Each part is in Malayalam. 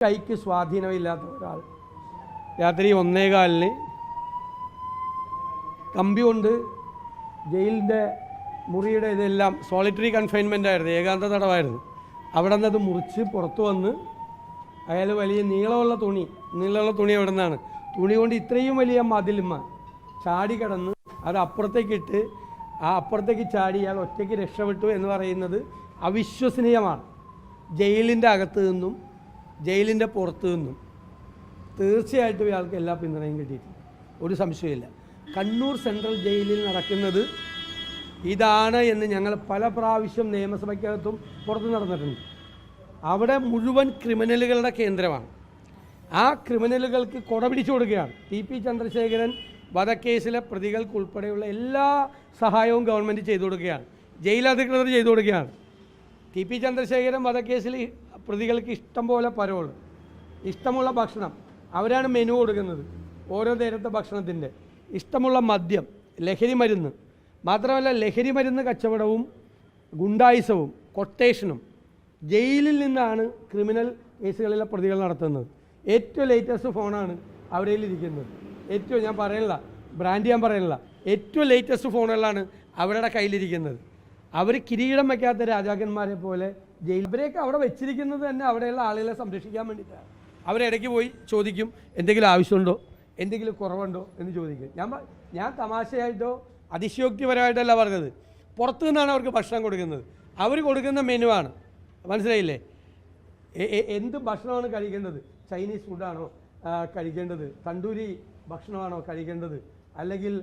കൈക്ക് സ്വാധീനമില്ലാത്ത ഒരാൾ. രാത്രി ഒന്നേകാലിന് കമ്പി കൊണ്ട് ജയിലിന്റെ മുറിയുടെ ഇതെല്ലാം സോളിറ്ററി കൺഫൈൻമെന്റ് ആയിരുന്നു ഏകാന്ത തടവായിരുന്നു. അവിടെ നിന്ന് അത് മുറിച്ച് പുറത്തു വന്ന് അയാൾ വലിയ നീളമുള്ള തുണി നീളമുള്ള തുണി എവിടെ നിന്നാണ്. തുണി കൊണ്ട് ഇത്രയും വലിയ മതിലുമ ചാടി കിടന്ന് അത് അപ്പുറത്തേക്ക് ഇട്ട് ആ അപ്പുറത്തേക്ക് ചാടി ഇയാൾ ഒറ്റയ്ക്ക് രക്ഷപ്പെട്ടു എന്ന് പറയുന്നത് അവിശ്വസനീയമാണ്. ജയിലിന്റെ അകത്ത് നിന്നും ജയിലിന്റെ പുറത്തു നിന്നും തീർച്ചയായിട്ടും ഇയാൾക്ക് എല്ലാ പിന്തുണയും കിട്ടിയിട്ടുണ്ട്. ഒരു സംശയമില്ല കണ്ണൂർ സെൻട്രൽ ജയിലിൽ നടക്കുന്നത് ഇതാണ് എന്ന് ഞങ്ങൾ പല പ്രാവശ്യം നിയമസഭയ്ക്കകത്തും പുറത്ത് നടന്നിട്ടുണ്ട്. അവിടെ മുഴുവൻ ക്രിമിനലുകളുടെ കേന്ദ്രമാണ്. ആ ക്രിമിനലുകൾക്ക് കൊട പിടിച്ചു കൊടുക്കുകയാണ്. ടി പി ചന്ദ്രശേഖരൻ വധക്കേസിലെ പ്രതികൾക്ക് ഉൾപ്പെടെയുള്ള എല്ലാ സഹായവും ഗവൺമെന്റ് ചെയ്തു കൊടുക്കുകയാണ്. ജയിൽ അധികൃതർ ചെയ്തു കൊടുക്കുകയാണ്. ടി പി ചന്ദ്രശേഖരൻ വധക്കേസിൽ പ്രതികൾക്ക് ഇഷ്ടം പോലെ പരോൾ ഇഷ്ടമുള്ള ഭക്ഷണം. അവരാണ് മെനു കൊടുക്കുന്നത്. ഓരോ നേരത്തെ ഭക്ഷണത്തിന്റെ. ഇഷ്ടമുള്ള മദ്യം ലഹരി മരുന്ന്. മാത്രമല്ല ലഹരി മരുന്ന് കച്ചവടവും ഗുണ്ടായുസവും കൊട്ടേഷനും ജയിലിൽ നിന്നാണ് ക്രിമിനൽ കേസുകളിലെ പ്രതികൾ നടത്തുന്നത്. ഏറ്റവും ലേറ്റസ്റ്റ് ഫോണാണ് അവരുടെ ഇരിക്കുന്നത്. ഏറ്റവും ഞാൻ പറയുന്നില്ല ബ്രാൻഡ് ഞാൻ പറയുന്നില്ല ഏറ്റവും ലേറ്റസ്റ്റ് ഫോണുകളാണ് അവരുടെ കയ്യിലിരിക്കുന്നത് അവർ കിരീടം വയ്ക്കാത്ത രാജാക്കന്മാരെ പോലെ ജയിൽ ബ്രേക്ക് അവിടെ വെച്ചിരിക്കുന്നത് തന്നെ അവിടെയുള്ള ആളുകളെ സംരക്ഷിക്കാൻ വേണ്ടിയിട്ടാണ്. അവരിടയ്ക്ക് പോയി ചോദിക്കും എന്തെങ്കിലും ആവശ്യമുണ്ടോ? എന്തെങ്കിലും കുറവുണ്ടോ എന്ന് ചോദിക്കും. ഞാൻ ഞാൻ തമാശയായിട്ടോ അതിശയോക്തിപരമായിട്ടല്ല പറഞ്ഞത്. പുറത്തു നിന്നാണ് അവർക്ക് ഭക്ഷണം കൊടുക്കുന്നത്. അവർ കൊടുക്കുന്ന മെനുവാണ് മനസ്സിലായില്ലേ? എന്ത് ഭക്ഷണമാണ് കഴിക്കേണ്ടത്? ചൈനീസ് ഫുഡാണോ കഴിക്കേണ്ടത്? തണ്ടൂരി ഭക്ഷണമാണോ കഴിക്കേണ്ടത്? അല്ലെങ്കിൽ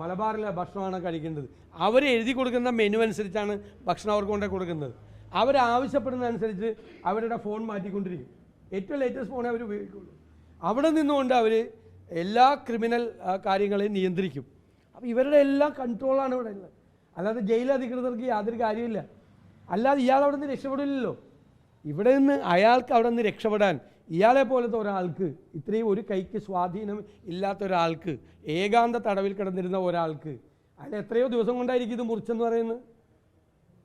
മലബാറിലെ ഭക്ഷണമാണോ കഴിക്കേണ്ടത്? അവർ എഴുതി കൊടുക്കുന്ന മെനു അനുസരിച്ചാണ് ഭക്ഷണം അവർക്ക് കൊണ്ടേ കൊടുക്കുന്നത്. അവരാവശ്യപ്പെടുന്നതനുസരിച്ച് അവരുടെ ഫോൺ മാറ്റിക്കൊണ്ടിരിക്കും. ഏറ്റവും ലേറ്റസ്റ്റ് ഫോണേ അവർ ഉപയോഗിക്കുള്ളൂ. അവിടെ നിന്നുകൊണ്ട് അവർ എല്ലാ ക്രിമിനൽ കാര്യങ്ങളെയും നിയന്ത്രിക്കും. അപ്പോൾ ഇവരുടെ എല്ലാം കൺട്രോളാണ് ഇവിടെ ഉള്ളത്. അല്ലാതെ ജയിൽ അധികൃതർക്ക് യാതൊരു കാര്യമില്ല അല്ലാതെ ഇയാൾ അവിടെ നിന്ന് രക്ഷപ്പെടില്ലല്ലോ. ഇവിടെ നിന്ന് അയാൾക്ക് അവിടെ നിന്ന് രക്ഷപ്പെടാൻ ഇയാളെ പോലത്തെ ഒരാൾക്ക് ഇത്രയും ഒരു കൈക്ക് സ്വാധീനം ഇല്ലാത്ത ഒരാൾക്ക് ഏകാന്ത തടവിൽ കിടന്നിരുന്ന ഒരാൾക്ക് അയാൾ എത്രയോ ദിവസം കൊണ്ടായിരിക്കും ഇത് മുറിച്ചെന്ന് പറയുന്നത്?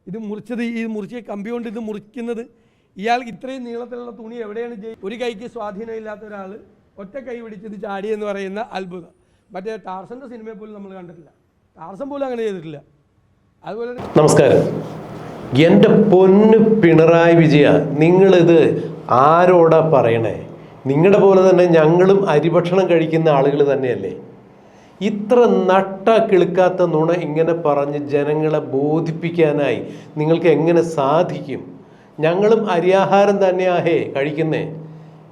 ഇത് മുറിച്ചത് ഈ മുറിച്ച കമ്പി കൊണ്ട് ഇത് മുറിക്കുന്നത് ഇയാൾ ഇത്രയും നീളത്തിലുള്ള തുണി എവിടെയാണ് ജയി ഒരു കൈക്ക് സ്വാധീനം ഇല്ലാത്ത ഒരാൾ ഒറ്റ കൈ പിടിച്ചത് ചാടി എന്ന് പറയുന്ന അത്ഭുതം. മറ്റേ ടാർസന്റെ സിനിമയെ പോലും നമ്മൾ കണ്ടിട്ടില്ല. ടാർസൻ പോലും അങ്ങനെ ചെയ്തിട്ടില്ല. അതുപോലെ നമസ്കാരം. എന്റെ പൊന്ന് പിണറായി വിജയ നിങ്ങളിത് ആരോടാ പറയണേ? നിങ്ങളുടെ പോലെ തന്നെ ഞങ്ങളും അരിഭക്ഷണം കഴിക്കുന്ന ആളുകൾ തന്നെയല്ലേ? ഇത്ര നട്ട കിളുക്കാത്ത നുണ ഇങ്ങനെ പറഞ്ഞ് ജനങ്ങളെ ബോധിപ്പിക്കാനായി നിങ്ങൾക്ക് എങ്ങനെ സാധിക്കും? ഞങ്ങളും അരിയാഹാരം തന്നെയാഹേ കഴിക്കുന്നേ.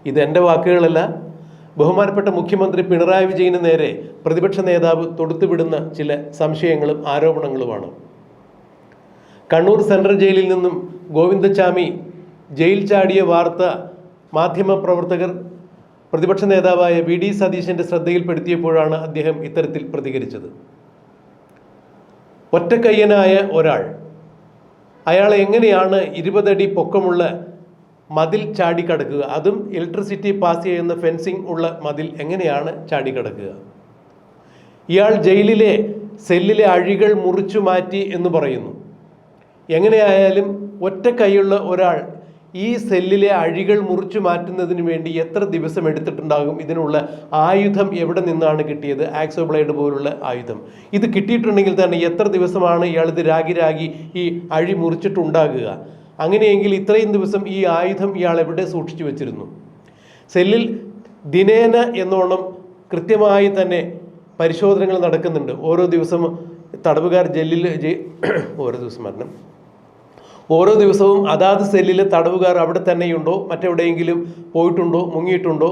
ഇതെന്റെ വാക്കുകളല്ല. ബഹുമാനപ്പെട്ട മുഖ്യമന്ത്രി പിണറായി വിജയന് നേരെ പ്രതിപക്ഷ നേതാവ് തൊടുത്തുവിടുന്ന ചില സംശയങ്ങളും ആരോപണങ്ങളുമാണ്. കണ്ണൂർ സെൻട്രൽ ജയിലിൽ നിന്നും ഗോവിന്ദച്ചാമി ജയിൽ ചാടിയ വാർത്ത മാധ്യമപ്രവർത്തകർ പ്രതിപക്ഷ നേതാവായ വി ഡി സതീശന്റെ ശ്രദ്ധയിൽപ്പെടുത്തിയപ്പോഴാണ് അദ്ദേഹം ഇത്തരത്തിൽ പ്രതികരിച്ചത്. ഒറ്റക്കയ്യനായ ഒരാൾ അയാൾ എങ്ങനെയാണ് ഇരുപതടി പൊക്കമുള്ള മതിൽ ചാടിക്കടക്കുക? അതും ഇലക്ട്രിസിറ്റി പാസ് ചെയ്യുന്ന ഫെൻസിംഗ് ഉള്ള മതിൽ എങ്ങനെയാണ് ചാടിക്കടക്കുക? ഇയാൾ ജയിലിലെ സെല്ലിലെ അഴികൾ മുറിച്ചു മാറ്റി എന്ന് പറയുന്നു. എങ്ങനെയായാലും ഒറ്റ കൈയുള്ള ഒരാൾ ഈ സെല്ലിലെ അഴികൾ മുറിച്ചു മാറ്റുന്നതിന് വേണ്ടി എത്ര ദിവസം എടുത്തിട്ടുണ്ടാകും? ഇതിനുള്ള ആയുധം എവിടെ നിന്നാണ് കിട്ടിയത്? ആക്സോ ബ്ലേഡ് പോലുള്ള ആയുധം. ഇത് കിട്ടിയിട്ടുണ്ടെങ്കിൽ തന്നെ എത്ര ദിവസമാണ് ഇയാൾ ഇത് രാഗി രാഗി ഈ അഴി മുറിച്ചിട്ടുണ്ടാകുക? അങ്ങനെയെങ്കിൽ ഇത്രയും ദിവസം ഈ ആയുധം ഇയാൾ എവിടെ സൂക്ഷിച്ചു വെച്ചിരുന്നു? സെല്ലിൽ ദിനേന എന്നോണം കൃത്യമായി തന്നെ പരിശോധനകൾ നടക്കുന്നുണ്ട്. ഓരോ ദിവസം തടവുകാർ ജെല്ലിൽ ഓരോ ദിവസം മരണം. ഓരോ ദിവസവും അതാത് സെല്ലിൽ തടവുകാർ അവിടെ തന്നെയുണ്ടോ? മറ്റെവിടെയെങ്കിലും പോയിട്ടുണ്ടോ? മുങ്ങിയിട്ടുണ്ടോ?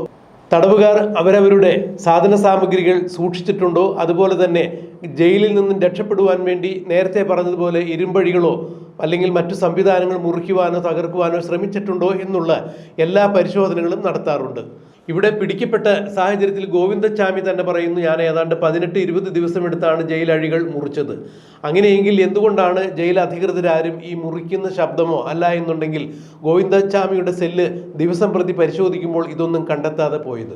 തടവുകാർ അവരവരുടെ സാധന സാമഗ്രികൾ സൂക്ഷിച്ചിട്ടുണ്ടോ? അതുപോലെ തന്നെ ജയിലിൽ നിന്നും രക്ഷപ്പെടുവാൻ വേണ്ടി നേരത്തെ പറഞ്ഞതുപോലെ ഇരുമ്പഴികളോ അല്ലെങ്കിൽ മറ്റു സംവിധാനങ്ങൾ മുറിക്കുവാനോ തകർക്കുവാനോ ശ്രമിച്ചിട്ടുണ്ടോ എന്നുള്ള എല്ലാ പരിശോധനകളും നടത്താറുണ്ട്. ഇവിടെ പിടിക്കപ്പെട്ട സാഹചര്യത്തിൽ ഗോവിന്ദച്ചാമി തന്നെ പറയുന്നു ഞാൻ ഏതാണ്ട് പതിനെട്ട് ഇരുപത് ദിവസം എടുത്താണ് അഴികൾ മുറിച്ചത്. അങ്ങനെയെങ്കിൽ എന്തുകൊണ്ടാണ് ജയിൽ അധികൃതരാരും ഈ മുറിക്കുന്ന ശബ്ദമോ അല്ല എന്നുണ്ടെങ്കിൽ ഗോവിന്ദച്ചാമിയുടെ സെല്ല് ദിവസം പ്രതി പരിശോധിക്കുമ്പോൾ ഇതൊന്നും കണ്ടെത്താതെ പോയത്?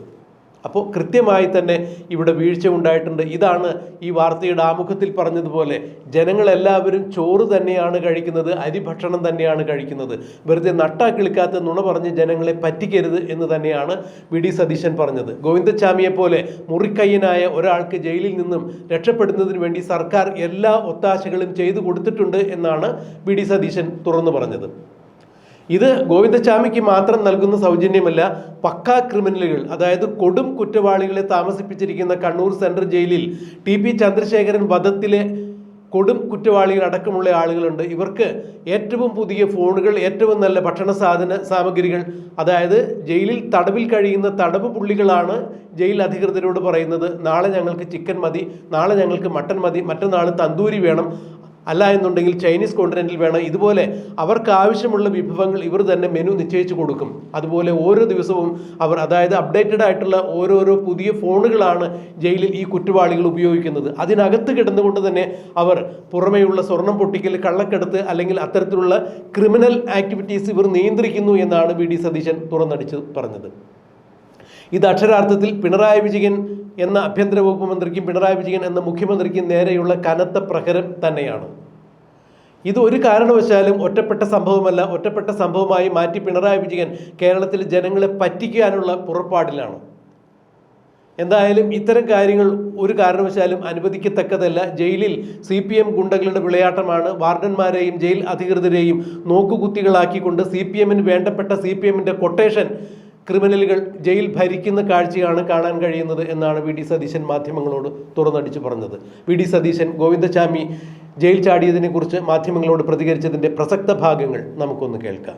അപ്പോൾ കൃത്യമായി തന്നെ ഇവിടെ വീഴ്ച ഉണ്ടായിട്ടുണ്ട്. ഇതാണ് ഈ വാർത്തയുടെ ആമുഖത്തിൽ പറഞ്ഞതുപോലെ ജനങ്ങളെല്ലാവരും ചോറ് തന്നെയാണ് കഴിക്കുന്നത് അരി ഭക്ഷണം തന്നെയാണ് കഴിക്കുന്നത്. വെറുതെ നട്ടാക്കിളിക്കാത്ത നുണ പറഞ്ഞ് ജനങ്ങളെ പറ്റിക്കരുത് എന്ന് തന്നെയാണ് വി ഡി സതീശൻ പറഞ്ഞത്. ഗോവിന്ദച്ചാമിയെ പോലെ മുറിക്കയ്യനായ ഒരാൾക്ക് ജയിലിൽ നിന്നും രക്ഷപ്പെടുന്നതിന് വേണ്ടി സർക്കാർ എല്ലാ ഒത്താശകളും ചെയ്തു കൊടുത്തിട്ടുണ്ട് എന്നാണ് വി ഡി സതീശൻ തുറന്നു പറഞ്ഞത്. ഇത് ഗോവിന്ദച്ചാമിക്ക് മാത്രം നൽകുന്ന സൗജന്യമല്ല പക്കാ ക്രിമിനലുകൾ അതായത് കൊടും കുറ്റവാളികളെ താമസിപ്പിച്ചിരിക്കുന്ന കണ്ണൂർ സെൻട്രൽ ജയിലിൽ ടി പി ചന്ദ്രശേഖരൻ വധത്തിലെ കൊടും കുറ്റവാളികൾ അടക്കമുള്ള ആളുകളുണ്ട്. ഇവർക്ക് ഏറ്റവും പുതിയ ഫോണുകൾ ഏറ്റവും നല്ല ഭക്ഷണ സാധന സാമഗ്രികൾ അതായത് ജയിലിൽ തടവിൽ കഴിയുന്ന തടവ് പുള്ളികളാണ് ജയിൽ അധികൃതരോട് പറയുന്നത്. നാളെ ഞങ്ങൾക്ക് ചിക്കൻ മതി നാളെ ഞങ്ങൾക്ക് മട്ടൻ മതി മറ്റന്നാൾ തന്തൂരി വേണം. അല്ല എന്നുണ്ടെങ്കിൽ ചൈനീസ് കോണ്ടിനെന്റിൽ വേണം. ഇതുപോലെ അവർക്ക് ആവശ്യമുള്ള വിഭവങ്ങൾ ഇവർ തന്നെ മെനു നിശ്ചയിച്ചു കൊടുക്കും. അതുപോലെ ഓരോ ദിവസവും അവർ അതായത് അപ്ഡേറ്റഡ് ആയിട്ടുള്ള ഓരോരോ പുതിയ ഫോണുകളാണ് ജയിലിൽ ഈ കുറ്റവാളികൾ ഉപയോഗിക്കുന്നത്. അതിനകത്ത് കിടന്നുകൊണ്ട് തന്നെ അവർ പുറമേയുള്ള സ്വർണം പൊട്ടിക്കൽ കള്ളക്കെടുത്ത് അല്ലെങ്കിൽ അത്തരത്തിലുള്ള ക്രിമിനൽ ആക്ടിവിറ്റീസ് ഇവർ നിയന്ത്രിക്കുന്നു എന്നാണ് വി ഡി സതീശൻ തുറന്നടിച്ച് പറഞ്ഞത്. ഇത് അക്ഷരാർത്ഥത്തിൽ പിണറായി വിജയൻ എന്ന ആഭ്യന്തര വകുപ്പ് മന്ത്രിക്കും പിണറായി വിജയൻ എന്ന മുഖ്യമന്ത്രിക്കും നേരെയുള്ള കനത്ത പ്രഹരം തന്നെയാണ്. ഇത് ഒരു കാരണവശാലും ഒറ്റപ്പെട്ട സംഭവമല്ല. ഒറ്റപ്പെട്ട സംഭവമായി മാറ്റി പിണറായി വിജയൻ കേരളത്തിൽ ജനങ്ങളെ പറ്റിക്കാനുള്ള പുറപ്പാടിലാണ്. എന്തായാലും ഇത്തരം കാര്യങ്ങൾ ഒരു കാരണവശാലും അനുവദിക്കത്തക്കതല്ല. ജയിലിൽ സി പി എം ഗുണ്ടകളുടെ വിളയാട്ടമാണ്. വാർഡന്മാരെയും ജയിൽ അധികൃതരെയും നോക്കുകുത്തികളാക്കിക്കൊണ്ട് സി പി എമ്മിന് വേണ്ടപ്പെട്ട സി പി എമ്മിന്റെ കൊട്ടേഷൻ ക്രിമിനലുകൾ ജയിൽ ഭരിക്കുന്ന കാഴ്ചയാണ് കാണാൻ കഴിയുന്നത് എന്നാണ് വി ഡി സതീശൻ മാധ്യമങ്ങളോട് തുറന്നടിച്ചു പറഞ്ഞത്. V D Satheesan Govindachami jail ചാടിയതിനെ കുറിച്ച് മാധ്യമങ്ങളോട് പ്രതികരിച്ചതിന്റെ പ്രസക്ത ഭാഗങ്ങൾ നമുക്കൊന്ന് കേൾക്കാം.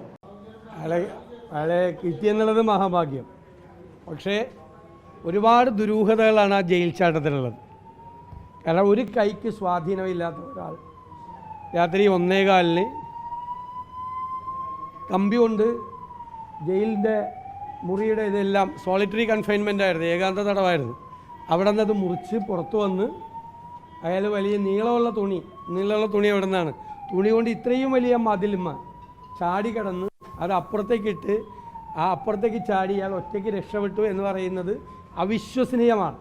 കിട്ടിയെന്നുള്ളത് മഹാഭാഗ്യം. പക്ഷേ ഒരുപാട് ദുരൂഹതകളാണ് ആ ജയിൽ ചാട്ടത്തിലുള്ളത്. കാരണം ഒരു കൈക്ക് സ്വാധീനമില്ലാത്ത ഒരാൾ രാത്രി ഒന്നേകാലിന് കമ്പി കൊണ്ട് ജയിലിന്റെ മുറിയുടെ ഇതെല്ലാം സോളിറ്ററി കൺഫൈൻമെന്റ് ആയിരുന്നു ഏകാന്ത തടവായിരുന്നു. അവിടെ നിന്ന് അത് മുറിച്ച് പുറത്ത് വന്ന് അയാൾ വലിയ നീളമുള്ള തുണി നീളമുള്ള തുണി അവിടെ നിന്നാണ് തുണി കൊണ്ട് ഇത്രയും വലിയ മതിലുമ ചാടി കിടന്ന് അത് അപ്പുറത്തേക്കിട്ട് ആ അപ്പുറത്തേക്ക് ചാടി അയാൾ ഒറ്റയ്ക്ക് രക്ഷപ്പെട്ടു എന്ന് പറയുന്നത് അവിശ്വസനീയമാണ്.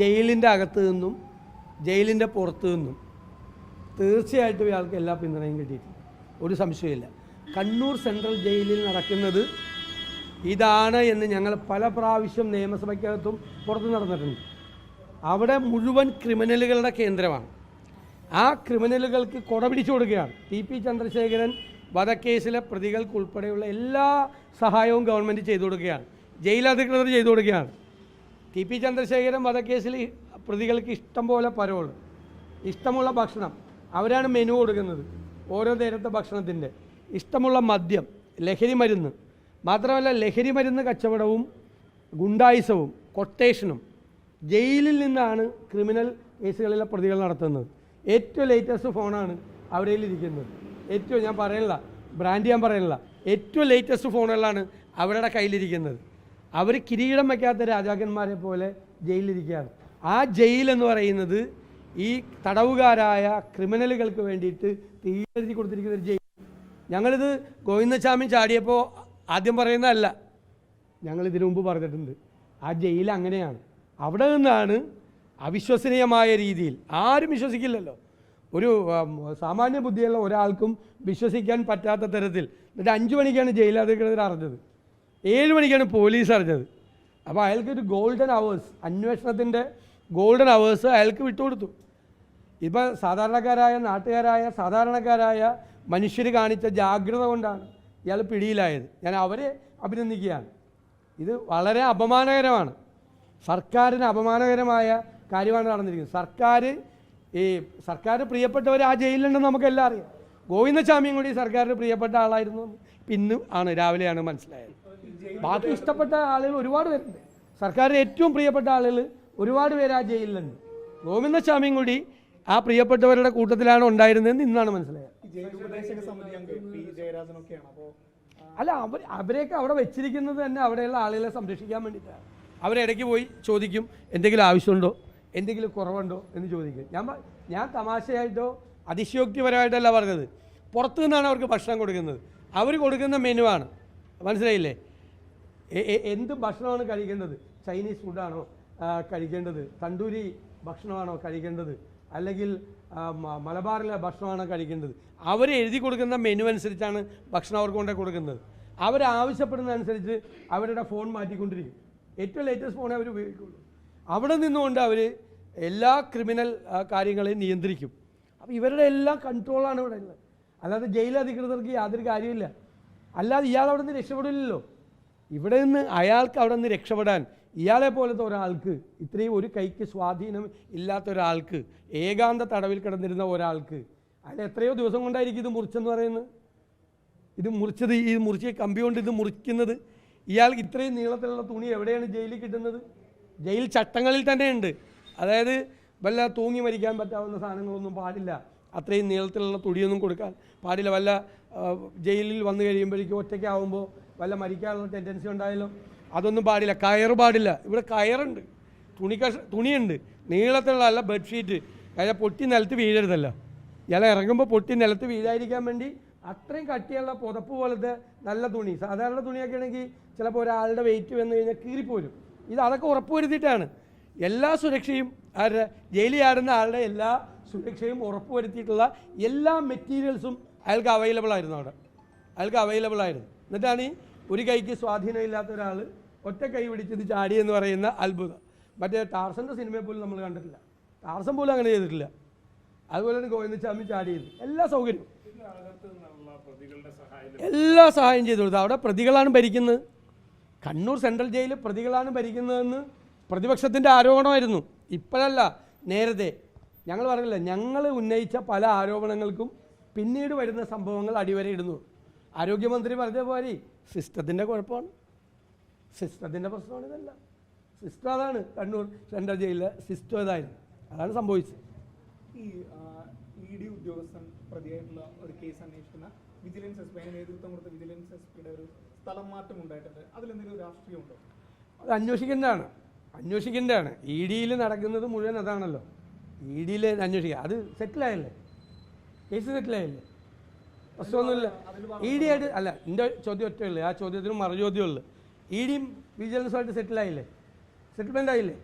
ജയിലിന്റെ അകത്ത് നിന്നും ജയിലിന്റെ പുറത്തു നിന്നും തീർച്ചയായിട്ടും ഇയാൾക്ക് എല്ലാ പിന്തുണയും കിട്ടിയിട്ടുണ്ട്. ഒരു സംശയമില്ല കണ്ണൂർ സെൻട്രൽ ജയിലിൽ നടക്കുന്നത് ഇതാണ് എന്ന് ഞങ്ങൾ പല പ്രാവശ്യം നിയമസഭയ്ക്കകത്തും പുറത്ത് നടന്നിട്ടുണ്ട്. അവിടെ മുഴുവൻ ക്രിമിനലുകളുടെ കേന്ദ്രമാണ്. ആ ക്രിമിനലുകൾക്ക് കൊട പിടിച്ചു കൊടുക്കുകയാണ്. ടി പി ചന്ദ്രശേഖരൻ വധക്കേസിലെ പ്രതികൾക്കുൾപ്പെടെയുള്ള എല്ലാ സഹായവും ഗവൺമെന്റ് ചെയ്തു കൊടുക്കുകയാണ്. ജയിൽ അധികൃതർ ചെയ്തു കൊടുക്കുകയാണ്. ടി പി ചന്ദ്രശേഖരൻ വധക്കേസിൽ പ്രതികൾക്ക് ഇഷ്ടം പോലെ പരോൾ ഇഷ്ടമുള്ള ഭക്ഷണം. അവരാണ് മെനു കൊടുക്കുന്നത്. ഓരോ നേരത്തെ ഭക്ഷണത്തിന്റെ. ഇഷ്ടമുള്ള മദ്യം ലഹരി മരുന്ന്. മാത്രമല്ല ലഹരി മരുന്ന് കച്ചവടവും ഗുണ്ടായിസവും കൊട്ടേഷനും ജയിലിൽ നിന്നാണ് ക്രിമിനൽ കേസുകളിലെ പ്രതികൾ നടത്തുന്നത്. ഏറ്റവും ലേറ്റസ്റ്റ് ഫോണാണ് അവരുടെ ഇരിക്കുന്നത്. ഏറ്റവും ഞാൻ പറയണില്ല ബ്രാൻഡ് ഞാൻ പറയണില്ല. ഏറ്റവും ലേറ്റസ്റ്റ് ഫോണുകളാണ് അവരുടെ കയ്യിലിരിക്കുന്നത് അവർ കിരീടം വയ്ക്കാത്ത രാജാക്കന്മാരെ പോലെ ജയിലിരിക്കുകയാണ് ആ ജയിലെന്ന് പറയുന്നത് ഈ തടവുകാരായ ക്രിമിനലുകൾക്ക് വേണ്ടിയിട്ട് തീരെഴുതി കൊടുത്തിരിക്കുന്ന ഒരു ജയിൽ. ഞങ്ങളിത് ഗോവിന്ദസ്വാമി ചാടിയപ്പോൾ ആദ്യം പറയുന്നതല്ല. ഞങ്ങൾ ഇതിനു മുമ്പ് പറഞ്ഞിട്ടുണ്ട്. ആ ജയിൽ അങ്ങനെയാണ്. അവിടെ നിന്നാണ് അവിശ്വസനീയമായ രീതിയിൽ ആരും വിശ്വസിക്കില്ലല്ലോ. ഒരു സാമാന്യ ബുദ്ധിയുള്ള ഒരാൾക്കും വിശ്വസിക്കാൻ പറ്റാത്ത തരത്തിൽ. എന്നിട്ട് അഞ്ച് മണിക്കാണ് ജയിലധികൃതർ അറിഞ്ഞത്. ഏഴ് മണിക്കാണ് പോലീസ് അറിഞ്ഞത്. അപ്പോൾ അയാൾക്ക് ഒരു ഗോൾഡൻ അവേഴ്സ് അന്വേഷണത്തിന്റെ ഗോൾഡൻ അവേഴ്സ് അയാൾക്ക് വിട്ടുകൊടുത്തു. ഇപ്പം സാധാരണക്കാരായ നാട്ടുകാരായ സാധാരണക്കാരായ മനുഷ്യർ കാണിച്ച ജാഗ്രത കൊണ്ടാണ്. ഇയാൾ പിടിയിലായത്. ഞാൻ അവരെ അഭിനന്ദിക്കുകയാണ്. ഇത് വളരെ അപമാനകരമാണ്. സർക്കാരിന് അപമാനകരമായ കാര്യമാണ് നടന്നിരിക്കുന്നത്. സർക്കാർ ഈ സർക്കാർ പ്രിയപ്പെട്ടവർ ആ ജയിലിലുണ്ടെന്ന് നമുക്കെല്ലാം അറിയാം. ഗോവിന്ദസ്വാമിയും കൂടി സർക്കാരിന് പ്രിയപ്പെട്ട ആളായിരുന്നു ഇന്ന് ആണ് രാവിലെയാണ് മനസ്സിലായത്. ബാക്കി ഇഷ്ടപ്പെട്ട ആളുകൾ ഒരുപാട് പേരുണ്ട്. സർക്കാരിന് ഏറ്റവും പ്രിയപ്പെട്ട ആളുകൾ ഒരുപാട് പേര് ആ ജയിലിലുണ്ട്. ഗോവിന്ദസ്വാമിയും കൂടി ആ പ്രിയപ്പെട്ടവരുടെ കൂട്ടത്തിലാണ് ഉണ്ടായിരുന്നതെന്ന് ഇന്നാണ് മനസ്സിലായത്. സമിതി അംഗം പി. ജയരാജനൊക്കെയാണ്. അപ്പോൾ അല്ല അവർ അവരെയൊക്കെ അവിടെ വെച്ചിരിക്കുന്നത് തന്നെ അവിടെയുള്ള ആളുകളെ സംരക്ഷിക്കാൻ വേണ്ടിയിട്ടാണ്. അവരിടയ്ക്ക് പോയി ചോദിക്കും എന്തെങ്കിലും ആവശ്യമുണ്ടോ എന്തെങ്കിലും കുറവുണ്ടോ എന്ന് ചോദിക്കും. ഞാൻ ഞാൻ തമാശയായിട്ടോ അതിശയോക്തിപരമായിട്ടല്ല പറഞ്ഞത്. പുറത്തു നിന്നാണ് അവർക്ക് ഭക്ഷണം കൊടുക്കുന്നത്. അവർ കൊടുക്കുന്ന മെനുവാണ് മനസ്സിലായില്ലേ? എ- എ- എന്ത് ഭക്ഷണമാണ് കഴിക്കേണ്ടത്? ചൈനീസ് ഫുഡാണോ കഴിക്കേണ്ടത്? തണ്ടൂരി ഭക്ഷണമാണോ കഴിക്കേണ്ടത്? അല്ലെങ്കിൽ മലബാറിലെ ഭക്ഷണമാണ് കഴിക്കേണ്ടത്. അവർ എഴുതി കൊടുക്കുന്ന മെനു അനുസരിച്ചാണ് ഭക്ഷണം അവർക്ക് കൊണ്ടേ കൊടുക്കുന്നത്. അവർ ആവശ്യപ്പെടുന്നതനുസരിച്ച് അവരുടെ ഫോൺ മാറ്റിക്കൊണ്ടിരിക്കും. ഏറ്റവും ലേറ്റസ്റ്റ് ഫോണേ അവർ ഉപയോഗിക്കുള്ളൂ. അവിടെ നിന്നുകൊണ്ട് അവർ എല്ലാ ക്രിമിനൽ കാര്യങ്ങളെയും നിയന്ത്രിക്കും. അപ്പോൾ ഇവരുടെ എല്ലാ കൺട്രോളാണ് ഇവിടെ ഉള്ളത്. അല്ലാതെ ജയിൽ അധികൃതർക്ക് യാതൊരു കാര്യമില്ല അല്ലാതെ ഇയാൾ അവിടെ നിന്ന് രക്ഷപ്പെടില്ലല്ലോ. ഇവിടെ നിന്ന് അയാൾക്ക് അവിടെ നിന്ന് രക്ഷപ്പെടാൻ ഇയാളെ പോലത്തെ ഒരാൾക്ക് ഇത്രയും ഒരു കൈക്ക് സ്വാധീനം ഇല്ലാത്ത ഒരാൾക്ക് ഏകാന്ത തടവിൽ കിടന്നിരുന്ന ഒരാൾക്ക് അയാൾ എത്രയോ ദിവസം കൊണ്ടായിരിക്കും ഇത് മുറിച്ചെന്ന് പറയുന്നത്? ഇത് മുറിച്ചത് ഈ മുറിച്ച് കമ്പി കൊണ്ട് ഇത് മുറിക്കുന്നത്. ഇയാൾക്ക് ഇത്രയും നീളത്തിലുള്ള തുണി എവിടെയാണ് ജയിലിൽ കിട്ടുന്നത്? ജയിൽ ചട്ടങ്ങളിൽ തന്നെ ഉണ്ട് അതായത് വല്ല തൂങ്ങി മരിക്കാൻ പറ്റാവുന്ന സാധനങ്ങളൊന്നും പാടില്ല. അത്രയും നീളത്തിലുള്ള തുണിയൊന്നും കൊടുക്കാൻ പാടില്ല. വല്ല ജയിലിൽ വന്നു കഴിയുമ്പോഴേക്കും ഒറ്റയ്ക്കാവുമ്പോൾ വല്ല മരിക്കാനുള്ള ടെൻഡൻസി ഉണ്ടായാലും? അതൊന്നും പാടില്ല കയറ് പാടില്ല. ഇവിടെ കയറുണ്ട്. തുണി കഷ തുണിയുണ്ട്. നീളത്തിലുള്ള അല്ല ബെഡ്ഷീറ്റ് അതായത് പൊട്ടി നിലത്ത് വീഴരുതല്ലോ. ഇയാൾ ഇറങ്ങുമ്പോൾ പൊട്ടി നിലത്ത് വീഴാതിരിക്കാൻ വേണ്ടി അത്രയും കട്ടിയുള്ള പുതപ്പ് പോലത്തെ നല്ല തുണി സാധാരണ തുണിയൊക്കെ ആണെങ്കിൽ ചിലപ്പോൾ ഒരാളുടെ വെയിറ്റ് വന്നു കഴിഞ്ഞാൽ കീറിപ്പോരും. ഇത് അതൊക്കെ ഉറപ്പുവരുത്തിയിട്ടാണ്. എല്ലാ സുരക്ഷയും ആരുടെ ജയിലിൽ ആടുന്ന ആളുടെ എല്ലാ സുരക്ഷയും ഉറപ്പുവരുത്തിയിട്ടുള്ള എല്ലാ മെറ്റീരിയൽസും അയാൾക്ക് അവൈലബിൾ ആയിരുന്നു അവിടെ. അയാൾക്ക് അവൈലബിൾ ആയിരുന്നു. എന്നിട്ടാണ് ഈ ഒരു കൈക്ക് സ്വാധീനമില്ലാത്ത ഒരാൾ ഒറ്റ കൈ പിടിച്ചത് ചാടി എന്ന് പറയുന്ന അത്ഭുതം. മറ്റേ ടാർസന്റെ സിനിമയെ പോലും നമ്മൾ കണ്ടിട്ടില്ല. ടാർസൻ പോലും അങ്ങനെ ചെയ്തിട്ടില്ല. അതുപോലെ തന്നെ ഗോവിന്ദസ്വാമി ചാടിയത്. എല്ലാ സൗകര്യവും. എല്ലാ സഹായം ചെയ്തു കൊടുത്തു. അവിടെ പ്രതികളാണ് ഭരിക്കുന്നത്. കണ്ണൂർ സെൻട്രൽ ജയിലിൽ പ്രതികളാണ് ഭരിക്കുന്നതെന്ന് പ്രതിപക്ഷത്തിന്റെ ആരോപണമായിരുന്നു. ഇപ്പോഴല്ല നേരത്തെ. ഞങ്ങൾ പറഞ്ഞില്ല ഞങ്ങൾ ഉന്നയിച്ച പല ആരോപണങ്ങൾക്കും പിന്നീട് വരുന്ന സംഭവങ്ങൾ അടിവരയിടുന്നു. ആരോഗ്യമന്ത്രി പറഞ്ഞ പോലെ സിസ്റ്റത്തിന്റെ കുഴപ്പമാണ്. സിസ്റ്റത്തിന്റെ പ്രശ്നമാണ് ഇതല്ല. സിസ്റ്റം അതാണ്. കണ്ണൂർ സെൻട്രൽ ജയിലിലെ സിസ്റ്റം ഇതായിരുന്നു. അതാണ് സംഭവിച്ചത്. ഈ ഇ ഡി ഉദ്യോഗസ്ഥൻ പ്രതിയായിട്ടുള്ള ഒരു കേസ് അന്വേഷിക്കുന്ന വിജിലൻസ് എസ് പി അതിന് നേതൃത്വം കൊടുത്ത വിജിലൻസ് എസ് പിയുടെ ഒരു സ്ഥലം മാറ്റം ഉണ്ടായിട്ടുണ്ട്. അതിലെന്തെങ്കിലും രാഷ്ട്രീയമുണ്ടോ അത് അന്വേഷിക്കേണ്ടതാണ്. അന്വേഷിക്കേണ്ടതാണ്. ഇ ഡിയിൽ നടക്കുന്നത് മുഴുവൻ അതാണല്ലോ. ഇ ഡിയിൽ അന്വേഷിക്കുക. അത് സെറ്റിലായല്ലേ? കേസ് സെറ്റിലായല്ലേ? പ്രശ്നമൊന്നുമില്ല. ഇ ഡി ആയിട്ട് അല്ല എന്റെ ചോദ്യം ഒറ്റയുള്ളൂ. ആ ചോദ്യത്തിന് മറുചോദ്യമുള്ളൂ. ഇ ഡിയും വിജിലൻസുമായിട്ട് സെറ്റിലായില്ലേ സെറ്റിൽമെന്റ് ആയില്ലേ?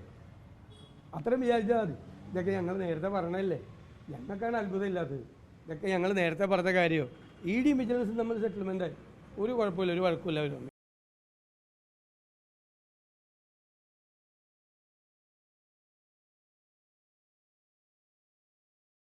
അത്രയും വിചാരിച്ചാൽ മതി. ഇതൊക്കെ ഞങ്ങൾ നേരത്തെ പറഞ്ഞല്ലേ ഞങ്ങൾക്കാണ് അത്ഭുതം ഇല്ലാത്തത്. ഇതൊക്കെ ഞങ്ങൾ നേരത്തെ പറഞ്ഞ കാര്യമോ ഇ ഡിയും വിജിലൻസും തമ്മിൽ സെറ്റിൽമെന്റ് ആയി. ഒരു കുഴപ്പമില്ല ഒരു വഴക്കമില്ല തമ്മിൽ